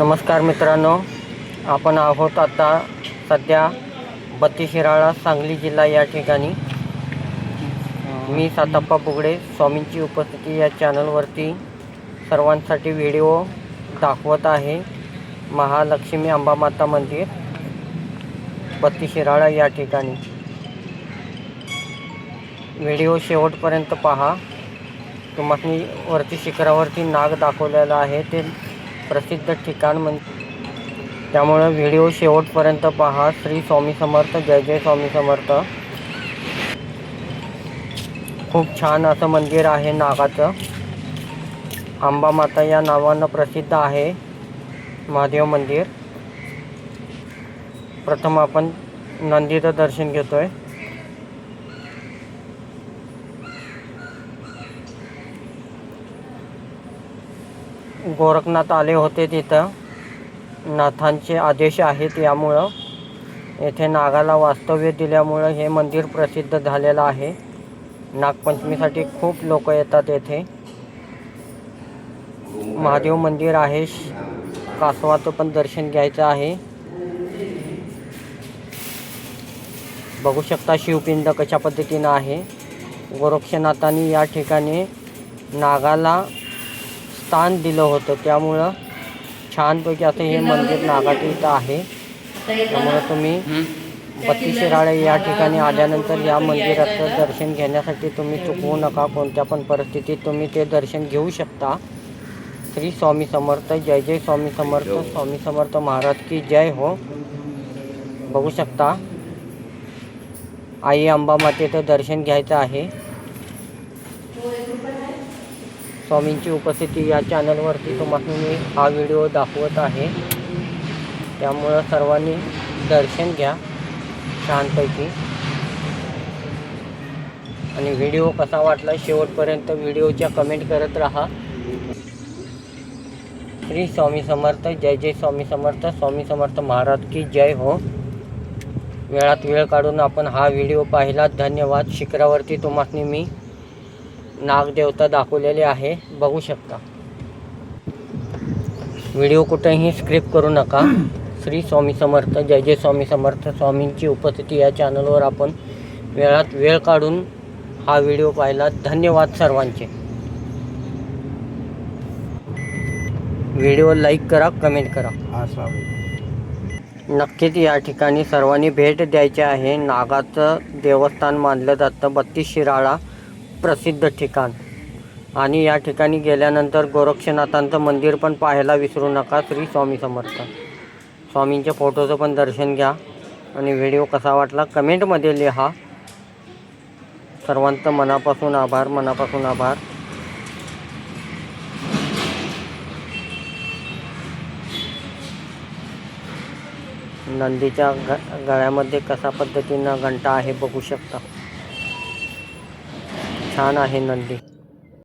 नमस्कार मित्रांनो. आपण आहोत आता सध्या बत्तीशिराळा सांगली जिल्हा या ठिकाणी. मी साताप्पा बुगडे स्वामींची उपस्थिती या चॅनलवरती सर्वांसाठी व्हिडिओ दाखवत आहे. महालक्ष्मी अंबामाता मंदिर बत्तीशिराळा या ठिकाणी. व्हिडिओ शेवटपर्यंत पहा. तुम्हाला वरती शिखरावरती नाग दाखवलेला आहे. ते प्रसिद्ध ठिकाण म्हण त्यामुळं व्हिडिओ शेवटपर्यंत पहा. श्री स्वामी समर्थ जय जय स्वामी समर्थ. खूप छान असं मंदिर आहे नागाचं. अंबामाता या नावानं प्रसिद्ध आहे महादेव मंदिर. प्रथम आपण नंदीचं दर्शन घेतो आहे गोरखनाथ आले होते तिथं. नाथांचे आदेश आहेत यामुळं. येथे नागाला वास्तव्य दिल्यामुळं हे मंदिर प्रसिद्ध झालेलं आहे. नागपंचमीसाठी खूप लोक येतात येथे. महादेव मंदिर आहे. श- कासवाचं पण दर्शन घ्यायचं आहे. बघू शकता शिवपिंड कशा पद्धतीनं आहे. गोरक्षनाथांनी या ठिकाणी नागाला स्थान दिलं होतं. त्यामुळं छानपैकी असं हे मंदिर नागाटी इथं आहे. त्यामुळं तुम्ही बत्तीशिराळे या ठिकाणी आल्यानंतर या मंदिराचं दर्शन घेण्यासाठी तुम्ही चुकवू नका. कोणत्या पण परिस्थितीत तुम्ही ते दर्शन घेऊ शकता. श्री स्वामी समर्थ. जय जय स्वामी समर्थ. स्वामी समर्थ महाराज की जय हो. बघू शकता. आई अंबा मातेचं दर्शन घ्यायचं आहे. स्वामींची उपस्थिती या चॅनलवरती तुम्हाला मी हा व्हिडिओ दाखवत आहे. त्यामुळं सर्वांनी दर्शन घ्या छानपैकी. आणि व्हिडिओ कसा वाटला शेवटपर्यंत व्हिडिओच्या कमेंट करत राहा. श्री स्वामी समर्थ जय जय स्वामी समर्थ स्वामी समर्थ महाराज की जय हो. वेळात वेळ काढून आपण हा व्हिडिओ पाहिला. धन्यवाद. शिखरावरती तुम्हाला मी नागदेवता दाखवलेली आहे. बघू शकता. व्हिडिओ कुठेही स्क्रिप्ट करू नका. श्री स्वामी समर्थ जय जय स्वामी समर्थ स्वामींची उपस्थिती या चॅनलवर आपण वेळात वेळ काढून हा व्हिडिओ पाहिला. धन्यवाद सर्वांचे. व्हिडिओ लाईक करा कमेंट करा. नक्कीच या ठिकाणी सर्वांनी भेट द्यायची आहे. नागाचं देवस्थान मानलं जातं. बत्तीस शिराळा प्रसिद्ध ठिकाण. आणि या ठिकाणी गेल्यानंतर गोरक्षनाथांचं मंदिर पण पाहायला विसरू नका श्री स्वामी समर्थ. स्वामींच्या फोटोचं पण दर्शन घ्या आणि व्हिडिओ कसा वाटला कमेंटमध्ये लिहा. सर्वांचं मनापासून आभार मनापासून आभार. नंदीच्या ग गळ्यामध्ये कशा पद्धतीनं घंटा आहे बघू शकता. छान आहे नंदी